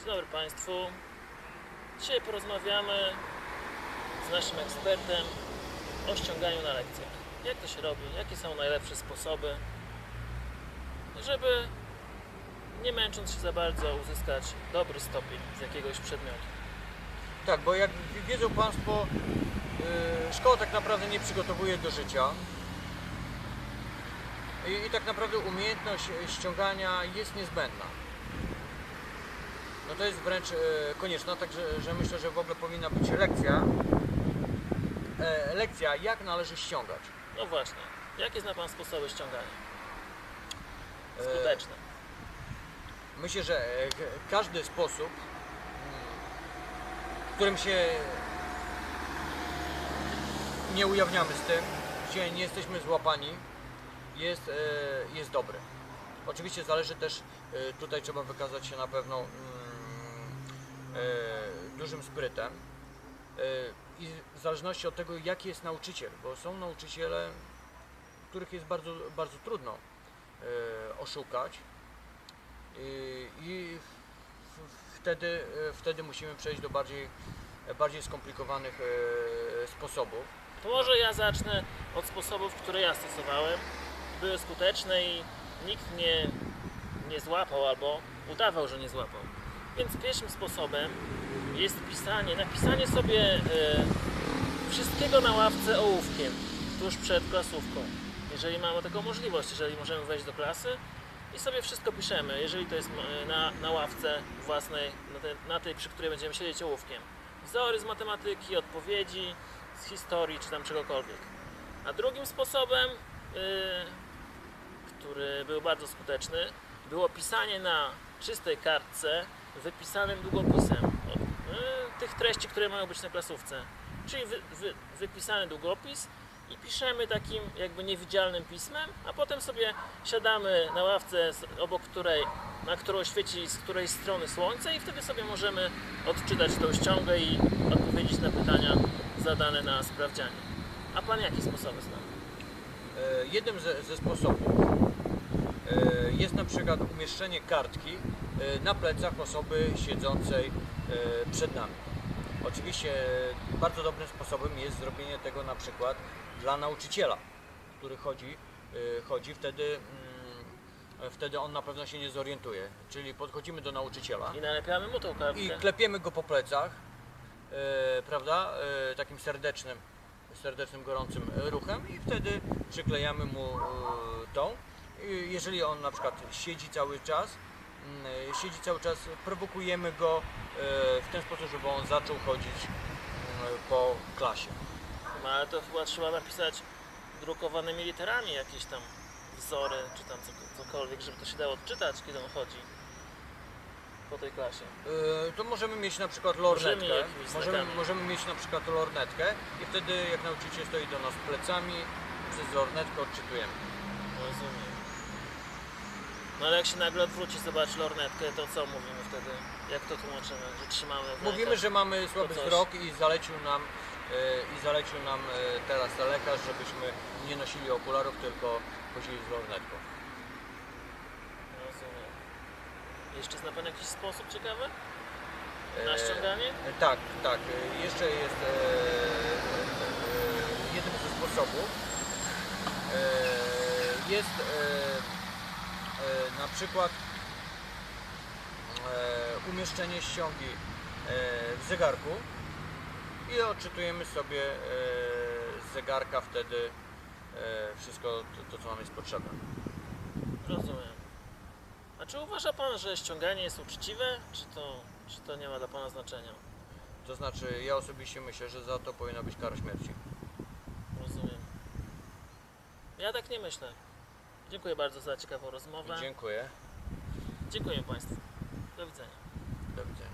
Dzień dobry Państwu. Dzisiaj porozmawiamy z naszym ekspertem o ściąganiu na lekcjach. Jak to się robi, jakie są najlepsze sposoby, żeby nie męcząc się za bardzo uzyskać dobry stopień z jakiegoś przedmiotu. Tak, bo jak wiedzą Państwo, yy, szkoła tak naprawdę nie przygotowuje do życia. I, I tak naprawdę umiejętność ściągania jest niezbędna. No to jest wręcz e, konieczna, także że myślę, że w ogóle powinna być lekcja. E, lekcja, jak należy ściągać. No właśnie, jakie zna Pan sposoby ściągania? E, Skuteczne. Myślę, że e, każdy sposób, w którym się nie ujawniamy z tym, gdzie nie jesteśmy złapani, jest, e, jest dobry. Oczywiście zależy też, e, tutaj trzeba wykazać się na pewno mm, e, dużym sprytem e, i w zależności od tego, jaki jest nauczyciel, bo są nauczyciele, których jest bardzo, bardzo trudno e, oszukać, i, wtedy, e, wtedy musimy przejść do bardziej, bardziej skomplikowanych e, sposobów. To może ja zacznę od sposobów, które ja stosowałem. Były skuteczne i nikt mnie nie złapał albo udawał, że nie złapał. Więc pierwszym sposobem jest pisanie, napisanie sobie e, wszystkiego na ławce ołówkiem tuż przed klasówką. Jeżeli mamy taką możliwość, jeżeli możemy wejść do klasy i sobie wszystko piszemy, jeżeli to jest e, na, na ławce własnej, na, te, na tej, przy której będziemy siedzieć ołówkiem. Wzory z matematyki, odpowiedzi, z historii czy tam czegokolwiek. A drugim sposobem, yy, który był bardzo skuteczny, było pisanie na czystej kartce wypisanym długopisem od, yy, tych treści, które mają być na klasówce. Czyli wy, wy, wypisany długopis i piszemy takim jakby niewidzialnym pismem, a potem sobie siadamy na ławce, obok której, na którą świeci z której strony słońce i wtedy sobie możemy odczytać tą ściągę i odpowiedzieć na pytania zadane na sprawdzianie. A Pan jakie sposoby zna? E, Jednym ze, ze sposobów e, jest na przykład umieszczenie kartki e, na plecach osoby siedzącej e, przed nami. Oczywiście e, bardzo dobrym sposobem jest zrobienie tego na przykład dla nauczyciela, który chodzi, e, chodzi wtedy, mm, wtedy on na pewno się nie zorientuje. Czyli podchodzimy do nauczyciela I nalepiamy mu tą kartkę. i klepiemy go po plecach, e, prawda, e, takim serdecznym, serdecznym, gorącym ruchem i wtedy przyklejamy mu e, tą. I jeżeli on na przykład siedzi cały czas, mm, siedzi cały czas, prowokujemy go e, w ten sposób, żeby on zaczął chodzić mm, po klasie. No, ale to chyba trzeba napisać drukowanymi literami jakieś tam wzory, czy tam co- cokolwiek, żeby to się dało odczytać, kiedy on chodzi po tej klasie. E, To możemy mieć na przykład lornetkę. Możemy, znakami. możemy mieć na przykład lornetkę i wtedy jak nauczyciel stoi do nas plecami, przez lornetkę odczytujemy. Rozumiem. No ale jak się nagle odwróci, zobaczy lornetkę, to co mówimy wtedy? Jak to tłumaczymy? Że trzymamy w Mówimy, rękach? że mamy słaby coś. wzrok i zalecił nam, e, i zalecił nam e, teraz lekarz, żebyśmy nie nosili okularów, tylko chodzili z lornetką. Rozumiem. Jeszcze zna Pan jakiś sposób ciekawy? Na E, ściąganie? e, Tak, tak. E, Jeszcze jest e, e, jednym ze sposobów. E, Jest e, na przykład e, umieszczenie ściągi e, w zegarku i odczytujemy sobie e, z zegarka wtedy e, wszystko to, to co nam jest potrzebne. Rozumiem. A czy uważa Pan, że ściąganie jest uczciwe, czy to, czy to nie ma dla Pana znaczenia? To znaczy ja osobiście myślę, że za to powinna być kara śmierci. Rozumiem. Ja tak nie myślę. Dziękuję bardzo za ciekawą rozmowę. Dziękuję. Dziękuję Państwu. Do widzenia. Do widzenia.